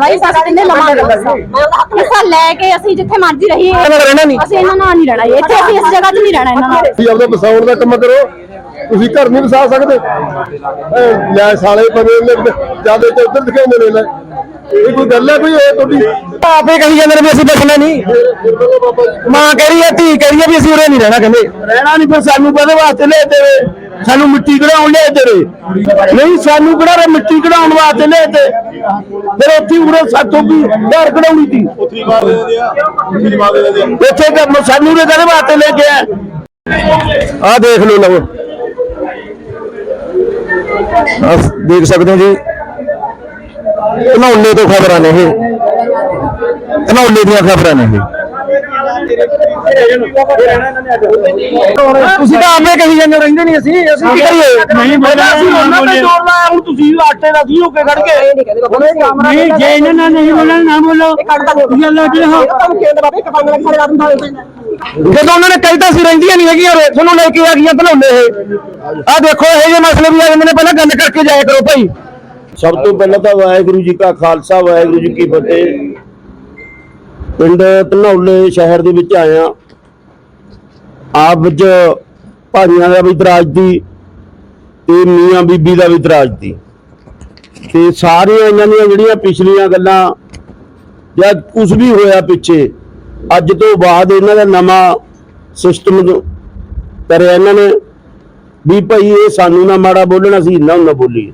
ਵਾ ਇਸ ਅਸੀਂ ਕਿੰਨੇ ਲਵਾਂਗੇ। ਹਿੱਸਾ ਲੈ ਕੇ ਅਸੀਂ ਜਿੱਥੇ ਮਰਜ਼ੀ ਰਹੀਏ। ਇਹਨਾਂ ਨਾਲ ਰਹਿਣਾ ਨਹੀਂ। ਅਸੀਂ ਇਹਨਾਂ ਨਾਲ ਨਹੀਂ ਰਹਿਣਾ। ਇੱਥੇ ਅਸੀਂ ਇਸ ਜਗ੍ਹਾ 'ਚ ਨਹੀਂ ਰਹਿਣਾ ਇਹਨਾਂ ਨਾਲ। ਤੁਸੀਂ ਆਪਦਾ ਵਸਾਉਣ ਦਾ ਕੰਮ ਕਰੋ। ਤੁਸੀਂ ਘਰ ਨਹੀਂ ਵਸਾ ਸਕਦੇ। ਇਹ ਲੈ ਸਾਲੇ ਪਵੇ ਨੇ ਜ਼ਿਆਦਾ ਤੇ ਉੱਧਰ ਦਿਖਾਉਂਦੇ ਨੇ ਲੈ। ਇਹ ਕੋਈ ਗੱਲ ਹੈ ਕੋਈ ਇਹ ਤੁਹਾਡੀ? ਆਪੇ ਕਹੀ ਜਾਂਦੇ ਨੇ ਵੀ ਅਸੀਂ ਬਚਣਾ ਨਹੀਂ। ਮਾਂ ਕਹਿ ਰਹੀ ਹੈ ਧੀ ਕਹਿ ਰਹੀ ਹੈ ਵੀ ਅਸੀਂ ਉਰੇ ਨਹੀਂ ਰਹਿਣਾ ਕਹਿੰਦੇ। ਰਹਿਣਾ ਨਹੀਂ ਫਿਰ ਸਾਨੂੰ ਕਦੇ ਵਾਸਤੇ ਲੈ ਤੇਰੇ ਸਾਨੂੰ ਮਿੱਟੀ ਕਢਾਉਣ ਲੈ ਤੇਰੇ। ਨਹੀਂ ਸਾਨੂੰ ਕਿਹੜਾ ਰੇ ਮਿੱਟੀ ਕਢਾਉਣ ਵਾਸਤੇ ਲੈ ਤੇ? ਫਿਰ ਉੱਥੇ ਉਰੇ ਸਾਥੋਂ ਕੀ ਘਰ ਕਢਾਉਣੀ ਸੀ। ਉੱਥੇ ਦੇ ਦੇ ਤਾਂ ਸਾਨੂੰ ਨੇ ਕਦੇ ਵਾਸਤੇ ਲੈ ਕੇ ਆ ਦੇਖ ਲਓ ਲਵੋ ਦੇਖ ਸਕਦੇ ਹੋ ਜੀ। ਧਨੌਲੇ ਤੋਂ ਖਬਰਾਂ ਨੇ ਇਹ। ਧਨੌਲੇ ਦੀਆਂ ਖਬਰਾਂ ਨੇ ਇਹ। ਤੁਸੀਂ ਤਾਂ ਆਪੇ ਕਹੀ ਜਾਂਦੇ ਹੋ, ਰਹਿੰਦੇ ਨਹੀਂ ਅਸੀਂ ਅਸੀਂ ਕੀ ਕਰੀਏ? ਨਹੀਂ ਬੋਲਿਆ ਸੀ ਉਹਨਾਂ ਤੇ ਜੋਰ ਲਾਇਆ ਹੁਣ ਤੁਸੀਂ ਆਟੇ ਦਾ ਕੀ। ਹੋ ਕੇ ਖੜ ਗਏ ਨਹੀਂ ਜੇ ਇਹਨਾਂ ਨਾਲ ਨਹੀਂ ਬੋਲਣਾ ਨਾ ਬੋਲੋ ਤੁਸੀਂ ਅੱਲਾਹ ਦੇ ਹੋ। ਜਦੋਂ ਉਹਨਾਂ ਨੇ ਕਹੀ ਤਾਂ ਸੀ ਰਹਿੰਦੀਆਂ ਨਹੀਂ ਹੈਗੀਆਂ ਉਰੇ ਤੁਹਾਨੂੰ ਲੈ ਕੇ ਆ ਗਈਆਂ ਧਨੌਲੇ ਇਹ। ਆਹ ਦੇਖੋ ਇਹ ਜਿਹੇ ਮਸਲੇ ਵੀ ਆ ਜਾਂਦੇ ਨੇ ਪਹਿਲਾਂ ਗੱਲ ਕਰਕੇ ਜਾਇਆ ਕਰੋ ਭਾਈ। ਸਭ ਤੋਂ ਪਹਿਲਾਂ ਤਾਂ ਵਾਹਿਗੁਰੂ ਜੀ ਕਾ ਖਾਲਸਾ ਵਾਹਿਗੁਰੂ ਜੀ ਕੀ ਫਤਿਹ। ਪਿੰਡ ਧਨੌਲੇ ਸ਼ਹਿਰ ਦੇ ਵਿੱਚ ਆਇਆ ਆਪ ਵਿੱਚ ਭਾਈਆਂ ਦਾ ਵੀ ਤਰਾਜਦੀ ਤੇ ਮੀਆਂ ਬੀਬੀ ਦਾ ਵੀ ਤਰਾਜਦੀ ਤੇ ਸਾਰੀਆਂ ਇਹਨਾਂ ਦੀਆਂ ਜਿਹੜੀਆਂ ਪਿਛਲੀਆਂ ਗੱਲਾਂ ਜਾਂ ਕੁਝ ਵੀ ਹੋਇਆ ਪਿੱਛੇ, ਅੱਜ ਤੋਂ ਬਾਅਦ ਇਹਨਾਂ ਦਾ ਨਵਾਂ ਸਿਸਟਮ ਕਰਿਆ ਇਹਨਾਂ ਨੇ ਵੀ ਭਾਈ ਇਹ ਸਾਨੂੰ ਨਾ ਮਾੜਾ ਬੋਲਣਾ ਸੀ ਨਾ ਨਾ ਬੋਲੀਏ।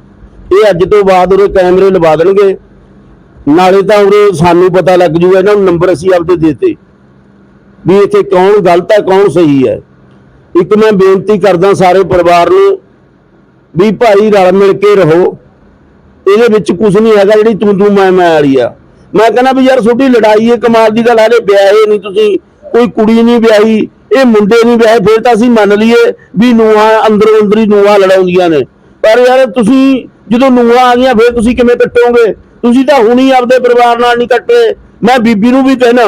ਇਹ ਅੱਜ ਤੋਂ ਬਾਅਦ ਉਹਦੇ ਕੈਮਰੇ ਲਵਾ ਦੇਣਗੇ। ਨਾਲੇ ਤਾਂ ਉਹਦੇ ਸਾਨੂੰ ਪਤਾ ਲੱਗ ਜੂਗਾ, ਇਹਨਾਂ ਨੂੰ ਨੰਬਰ ਅਸੀਂ ਆਪਦੇ ਦੇਤੇ। ਵੀ ਇੱਥੇ ਕੌਣ ਗਲਤ ਹੈ, ਕੌਣ ਸਹੀ ਹੈ। ਇੱਕ ਮੈਂ ਬੇਨਤੀ ਕਰਦਾ ਸਾਰੇ ਪਰਿਵਾਰ ਨੂੰ ਵੀ ਭਾਈ ਰਲ ਮਿਲ ਕੇ ਰਹੋ। ਇਹਦੇ ਵਿੱਚ ਕੁਝ ਨਹੀਂ ਹੈਗਾ, ਜਿਹੜੀ ਤੂੰ ਤੂੰ ਮੈਂ ਮੈਂ ਵਾਲੀ ਆ। ਮੈਂ ਕਹਿੰਦਾ ਵੀ ਯਾਰ ਛੋਟੀ ਲੜਾਈ ਹੈ ਕਮਾਲ ਦੀ ਗੱਲ ਹੈ ਇਹ ਵਿਆਹੇ ਨਹੀਂ ਤੁਸੀਂ, ਕੋਈ ਕੁੜੀ ਨਹੀਂ ਵਿਆਹੀ, ਇਹ ਮੁੰਡੇ ਨਹੀਂ ਵਿਆਹੇ, ਫਿਰ ਤਾਂ ਅਸੀਂ ਮੰਨ ਲਈਏ ਵੀ ਨੂੰਹਾਂ ਅੰਦਰੋਂ ਅੰਦਰੀ ਨੂੰਹਾਂ ਲੜਾਉਂਦੀਆਂ ਨੇ। ਪਰ ਯਾਰ ਤੁਸੀਂ ਜਦੋਂ ਨੂੰਹਾਂ ਆ ਗਈਆਂ, ਫਿਰ ਤੁਸੀਂ ਕਿਵੇਂ ਕੱਟੋਗੇ ਤੁਸੀਂ ਤਾਂ ਹੁਣੀ ਆਪਦੇ ਪਰਿਵਾਰ ਨਾਲ ਨਹੀਂ ਕੱਟੇ। ਮੈਂ ਬੀਬੀ ਨੂੰ ਵੀ ਕਹਿਣਾ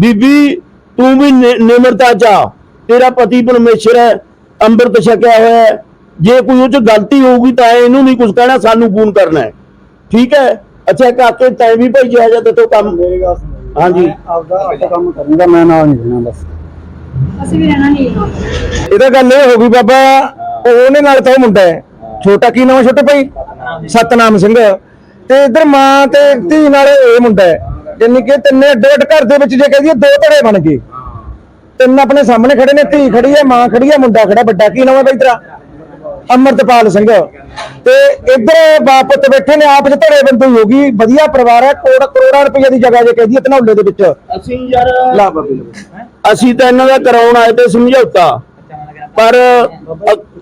ਬੀਬੀ ਤੂੰ ਵੀ ਨਿਮਰਤਾ ਚਾ ਤੇਰਾ ਪਤੀ ਪਰਮੇਸ਼ਰ ਹੈ ਅੰਮ੍ਰਿਤ ਛਕਿਆ ਹੋਇਆ ਹੈ। ਜੇ ਕੋਈ ਉਹ ਚ ਗਲਤੀ ਹੋਊਗੀ ਤਾਂ ਇਹਨੂੰ ਨਹੀਂ ਕੁਝ ਕਹਿਣਾ ਸਾਨੂੰ ਫੋਨ ਕਰਨਾ ਹੈ। ਠੀਕ ਹੈ? ਅੱਛਾ ਕਾਕੇ ਤੈਂ ਵੀ ਭਾਈ ਜਾਇਜ਼ਾ ਤੇ ਤੋਂ ਕੰਮ ਹਾਂਜੀ। ਆਪਦਾ ਆਪਦਾ ਕੰਮ ਕਰੂੰਗਾ ਮੈਂ ਨਾਲ ਨਹੀਂ ਰਹਿਣਾ ਬਸ। ਅਸੀਂ ਵੀ ਰਹਿਣਾ ਨਹੀਂ। ਇਹ ਤਾਂ ਗੱਲ ਇਹ ਹੋ ਗਈ ਬਾਬਾ ਉਹ ਉਹਨੇ ਨਾਲ ਤਾਂ ਉਹ ਮੁੰਡਾ ਹੈ। ਛੋਟਾ ਕੀ ਨਾਮ ਛੋਟੇ ਭਾਈ? ਸਤਨਾਮ ਸਿੰਘ। ਤੇ ਇਧਰ ਮਾਂ ਤੇ ਧੀ ਨਾਲ ਇਹ ਮੁੰਡਾ ਹੈ ਜਾਨੀ ਕਿ ਤਿੰਨੇ ਅੱਡੇ ਅੱਡ ਘਰ ਦੇ ਵਿੱਚ ਜੇ ਕਹਦੀਏ ਦੋ ਧੜੇ ਬਣ ਗਏ। ਤਿੰਨ ਆਪਣੇ ਸਾਹਮਣੇ ਖੜੇ ਨੇ ਧੀ ਖੜੀ ਹੈ ਮਾਂ ਖੜੀ ਹੈ ਮੁੰਡਾ ਖੜਾ ਵੱਡਾ ਕੀ ਨਾਮ ਹੈ ਬਾਈ ਤੇਰਾ? ਅਮਰਤਪਾਲ ਸਿੰਘ। ਤੇ ਇਧਰ ਬਾਪ ਪੁੱਤ ਬੈਠੇ ਨੇ ਆਪ ਧੜੇ ਬੰਦੀ ਹੋ ਗਈ ਵਧੀਆ ਪਰਿਵਾਰ ਹੈ ਕਰੋੜ ਕਰੋੜਾਂ ਰੁਪਏ ਦੀ ਜਗ੍ਹਾ ਜੇ ਕਹਦੀਏ ਧਨੌਲੇ ਦੇ ਵਿੱਚ। ਅਸੀਂ ਯਾਰ ਅਸੀਂ ਤਾਂ ਇਹਨਾਂ ਦਾ ਕਰਾਉਣ ਆਏ ਤੇ ਸਮਝੌਤਾ। ਪਰ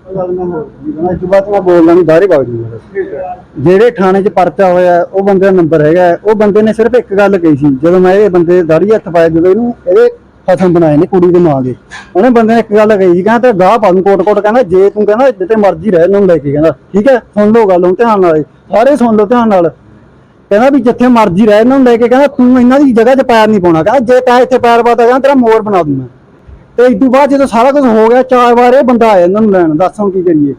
ਇਸ ਤੋਂ ਬਾਅਦ ਮੈਂ ਬੋਲਦਾ ਨਹੀਂ ਬਾਹਰੇ ਵਗ ਜੂਗਾ ਜਿਹੜੇ ਥਾਣੇ 'ਚ ਪਰਚਾ ਹੋਇਆ, ਉਹ ਬੰਦੇ ਦਾ ਨੰਬਰ ਹੈਗਾ। ਉਹ ਬੰਦੇ ਨੇ ਸਿਰਫ ਇੱਕ ਗੱਲ ਕਹੀ ਸੀ, ਜਦੋਂ ਮੈਂ ਇਹ ਬੰਦੇ ਦਾੜੀ ਹੱਥ ਪਾਇਆ, ਜਦੋਂ ਇਹਨੂੰ ਇਹਦੇ ਫਸਮ ਬਣਾਏ ਨੇ ਕੁੜੀ ਦੇ ਮਾਂ ਦੇ। ਉਹਨੇ ਬੰਦੇ ਨੇ ਇੱਕ ਗੱਲ ਕਹੀ ਸੀ, ਕਹਿੰਦਾ ਤੇ ਗਾਹ ਪਾ ਨੂੰ ਕੋਟ ਕੋਟ ਕਹਿੰਦਾ ਜੇ ਤੂੰ ਕਹਿੰਦਾ ਜਿੱਤੇ ਮਰਜ਼ੀ ਰਹਿ ਨੂੰ ਲੈ ਕੇ ਕਹਿੰਦਾ, ਠੀਕ ਹੈ? ਸੁਣ ਲਓ ਗੱਲ ਹੁਣ ਧਿਆਨ ਨਾਲ, ਸਾਰੇ ਸੁਣ ਲਓ ਧਿਆਨ ਨਾਲ। ਕਹਿੰਦਾ ਵੀ ਜਿੱਥੇ ਮਰਜ਼ੀ ਰਹਿ, ਇਹਨਾਂ ਨੂੰ ਲੈ ਕੇ ਕਹਿੰਦਾ ਤੂੰ ਇਹਨਾਂ ਦੀ ਜਗ੍ਹਾ 'ਚ ਪੈਰ ਨਹੀਂ ਪਾਉਣਾ, ਕਹਿੰਦਾ ਜੇ ਤੈਂ ਇੱਥੇ ਪੈਰ ਪਾਤਾ, ਕਹਿੰਦਾ ਤੇਰਾ ਮੋਰ ਬਣਾ ਦੂੰ ਮੈਂ। ਤੇ ਇਸ ਤੋਂ ਬਾਅਦ ਜਦੋਂ ਸਾਰਾ ਕੁਝ ਹੋ ਗਿਆ ਚਾਰ ਵਾਰ ਇਹ ਬੰਦਾ ਆਇਆ ਇਹਨਾਂ ਨੂੰ ਲੈਣ ਦੱਸ ਹੁਣ ਕੀ ਕਰੀਏ।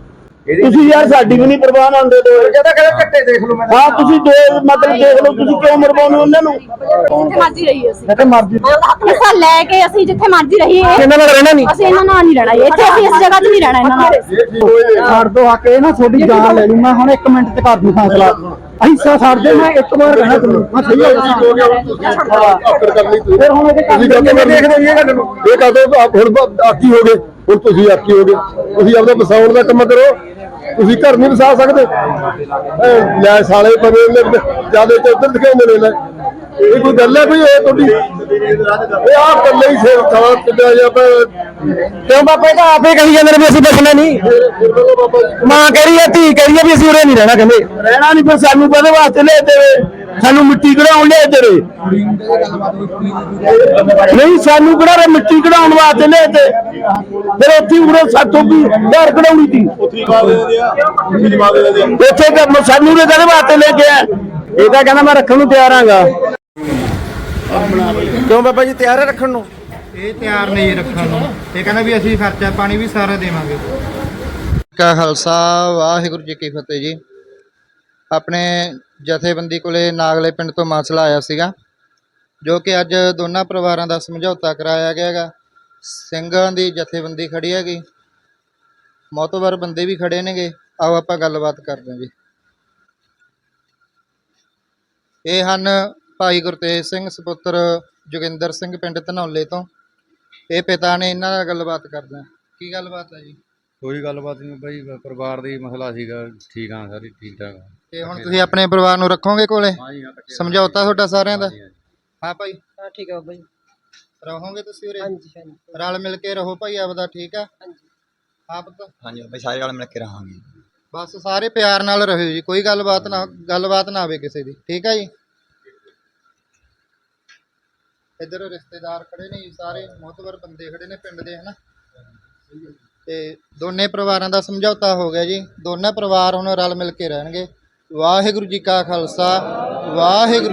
ਤੁਸੀਂ ਯਾਰ ਸਾਡੀ ਵੀ ਨਹੀਂ ਪਰਵਾਹ ਮੰਨਦੇ ਦੋ ਕਹਿੰਦਾ ਕਹਿੰਦਾ ਕੱਟੇ ਦੇਖ ਲਓ ਮੈਂ ਹਾਂ ਤੁਸੀਂ ਦੋ ਮਤਲਬ ਦੇਖ ਲਓ ਤੁਸੀਂ ਕਿਉਂ ਮਰਵਾਉਂਦੇ ਉਹਨਾਂ ਨੂੰ? ਜਿੱਥੇ ਮਰਜ਼ੀ ਰਹੀਏ ਅਸੀਂ। ਜਿੱਥੇ ਮਰਜ਼ੀ ਹਿੱਸਾ ਲੈ ਕੇ ਅਸੀਂ ਜਿੱਥੇ ਮਰਜ਼ੀ ਰਹੀਏ। ਇਹਨਾਂ ਨਾਲ ਰਹਿਣਾ ਨਹੀਂ। ਅਸੀਂ ਇਹਨਾਂ ਨਾਲ ਨਹੀਂ ਰਹਿਣਾ। ਇੱਥੇ ਅਸੀਂ ਇਸ ਜਗ੍ਹਾ 'ਚ ਨਹੀਂ ਰਹਿਣਾ ਇਹਨਾਂ ਨਾਲ। ਛੱਡ ਦੋ ਆ ਕੇ ਨਾ ਤੁਹਾਡੀ ਜਾਨ ਲੈ ਲੂ ਮੈਂ ਹੁਣ 1 ਮਿੰਟ ਚ ਕਰ ਦੂੰ ਫੈਸਲਾ ਅਹਿੰਸਾ ਛੱਡ ਦੇ ਮੈਂ ਇੱਕ ਵਾਰ ਕਹਿਣਾ ਤੈਨੂੰ ਮੈਂ ਸਹੀ ਹੋ। ਗਿਆ ਆਖਰ ਕਰਨੀ ਤੁਸੀਂ ਫਿਰ ਹੁਣ ਇਹਦੇ ਤੁਸੀਂ ਕਿਵੇਂ ਦੇਖਦੇ ਹੋ ਇਹ ਗੱਲ ਨੂੰ। ਇਹ ਕਹਦੇ ਹੁਣ ਆਕੀ ਹੋ ਗਏ। ਹੁਣ ਤੁਸੀਂ ਆਕੀ ਹੋ ਗਏ। ਤੁਸੀਂ ਆਪਦਾ ਵਸਾਉਣ ਦਾ ਕੰਮ ਕਰੋ। ਤੁਸੀਂ ਘਰ ਨਹੀਂ ਵਸਾ ਸਕਦੇ। ਲੈ ਸਾਲੇ ਪਵੇ ਜ਼ਿਆਦਾ ਤੇ ਉੱਧਰ ਦਿਖਾਉਂਦੇ ਨੇ ਲੈ। ਇਹ ਕੋਈ ਗੱਲ ਹੈ ਕੋਈ ਇਹ ਤੁਹਾਡੀ? ਇਹ ਆਪ ਕੱਲੇ ਹੀ ਖਾਣਾ ਕਿੱਦਾਂ ਜਾਂ ਕਿਉਂ ਬਾਬਾ ਇਹ ਤਾਂ ਆਪੇ ਕਹੀ ਜਾਂਦੇ ਨੇ ਵੀ ਅਸੀਂ ਬਚਣਾ ਨਹੀਂ। ਮਾਂ ਕਹਿ ਰਹੀ ਹੈ ਧੀ ਕਹਿ ਰਹੀ ਹੈ ਵੀ ਅਸੀਂ ਉਰੇ ਨਹੀਂ ਰਹਿਣਾ ਕਹਿੰਦੇ। ਰਹਿਣਾ ਨਹੀਂ ਫਿਰ ਸਾਨੂੰ ਕਦੇ ਵਾਸਤੇ ਲੈ ਤੇਰੇ ਸਾਨੂੰ ਮਿੱਟੀ ਕਢਾਉਣ ਲੈ ਤੇਰੇ ਨਹੀਂ ਸਾਨੂੰ ਕਿਹੜਾ ਰੇ ਮਿੱਟੀ ਕਢਾਉਣ ਵਾਸਤੇ ਲੈ ਤੇ ਫਿਰ ਉੱਥੇ ਉਰੇ ਸਾਥੋਂ ਕੀ ਘਰ ਕਢਾਉਣੀ ਸੀ। ਉੱਥੇ ਦੇ ਤਾਂ ਸਾਨੂੰ ਨੇ ਕਦੇ ਵਾਸਤੇ ਲੈ ਕੇ ਆ ਇਹ ਤਾਂ ਕਹਿੰਦਾ ਮੈਂ ਰੱਖਣ ਨੂੰ ਤਿਆਰ ਆਂਗਾ ਕਿਉਂ ਬਾਬਾ ਜੀ ਤਿਆਰ ਹੈ ਰੱਖਣ ਨੂੰ? ਇਹ ਤਿਆਰ ਨਹੀਂ ਰੱਖਣ ਨੂੰ। ਇਹ ਕਹਿੰਦਾ ਵੀ ਅਸੀਂ ਖਰਚਾ ਪਾਣੀ ਵੀ ਸਾਰਾ ਦੇਵਾਂਗੇ। ਕਾ ਖਾਲਸਾ, ਵਾਹਿਗੁਰੂ ਜੀ ਕੀ ਫਤਿਹ ਜੀ। ਆਪਣੇ ਜਥੇਬੰਦੀ ਕੋਲੇ ਨਾਗਲੇ ਪਿੰਡ ਤੋਂ ਮਸਲਾ ਆਇਆ ਸੀਗਾ, ਜੋ ਕਿ ਅੱਜ ਦੋਨਾਂ ਪਰਿਵਾਰਾਂ ਦਾ ਸਮਝੌਤਾ ਕਰਾਇਆ ਗਿਆ ਹੈਗਾ। ਸਿੰਘਾਂ ਦੀ ਜਥੇਬੰਦੀ ਖੜੀ ਹੈਗੀ ਮੌਤਬਰ ਬੰਦੇ ਵੀ ਖੜੇ ਨੇਗੇ। ਆਓ ਆਪਾਂ ਗੱਲਬਾਤ ਕਰਦੇ ਹਾਂ ਜੀ। ਇਹ ਹਨ ਭਾਈ ਗੁਰਤੇਜ ਸਿੰਘ, ਸੁਪੁੱਤਰ ਜੋਗਿੰਦਰ ਸਿੰਘ ਪਿੰਡ ਧਨੌਲੇ ਤੋਂ। ਇਹ ਪਿਤਾ ਨੇ ਇਹਨਾਂ ਨਾਲ ਗੱਲਬਾਤ ਕਰਦੇ। ਹਾਂ ਕੀ ਗੱਲਬਾਤ ਹੈ ਜੀ? ਕੋਈ ਗੱਲਬਾਤ ਨਹੀਂ ਬਾਈ ਪਰਿਵਾਰ ਦੀ ਮਸਲਾ ਸੀਗਾ ਠੀਕ ਆ ਸਾਰੀ ਠੀਕ ਠਾਕ ਆ। ਤੇ ਹੁਣ ਤੁਸੀਂ ਆਪਣੇ ਪਰਿਵਾਰ ਨੂੰ ਰੱਖੋਗੇ ਕੋਲੇ? ਸਮਝੌਤਾ ਤੁਹਾਡਾ ਸਾਰਿਆਂ ਦਾ? ਹਾਂ ਭਾਈ। ਹਾਂ ਠੀਕ ਹੈ ਬਾਬਾ ਜੀ ਰਹੋਗੇ ਤੁਸੀਂ ਉਰੇ? ਹਾਂਜੀ ਹਾਂਜੀ। ਰਲ ਮਿਲ ਕੇ ਰਹੋ ਭਾਈ ਆਪਦਾ ਠੀਕ ਆ? ਆਪ ਤਾਂ। ਹਾਂਜੀ ਬਈ ਸਾਰੇ ਨਾਲ ਮਿਲ ਕੇ ਰਹਾਂਗੇ। ਬਸ ਸਾਰੇ ਪਿਆਰ ਨਾਲ ਰਹੋ ਜੀ ਕੋਈ ਗੱਲਬਾਤ ਨਾ ਗੱਲਬਾਤ ਨਾ ਆਵੇ ਕਿਸੇ ਦੀ। ਠੀਕ ਆ ਜੀ? ਇੱਧਰ ਰਿਸ਼ਤੇਦਾਰ ਖੜੇ ਨੇ ਜੀ, ਸਾਰੇ ਮੋਹਤਵਰ ਬੰਦੇ ਖੜੇ ਨੇ ਪਿੰਡ ਦੇ, ਹਨਾ? ਤੇ ਦੋਨੇ ਪਰਿਵਾਰਾਂ ਦਾ ਸਮਝੌਤਾ ਹੋ ਗਿਆ ਜੀ। ਦੋਨੇ ਪਰਿਵਾਰ ਹੁਣ ਰਲ ਮਿਲ ਕੇ ਰਹਿਣਗੇ। ਵਾਹਿਗੁਰੂ ਜੀ ਕਾ ਖਾਲਸਾ, ਵਾਹਿਗੁਰੂ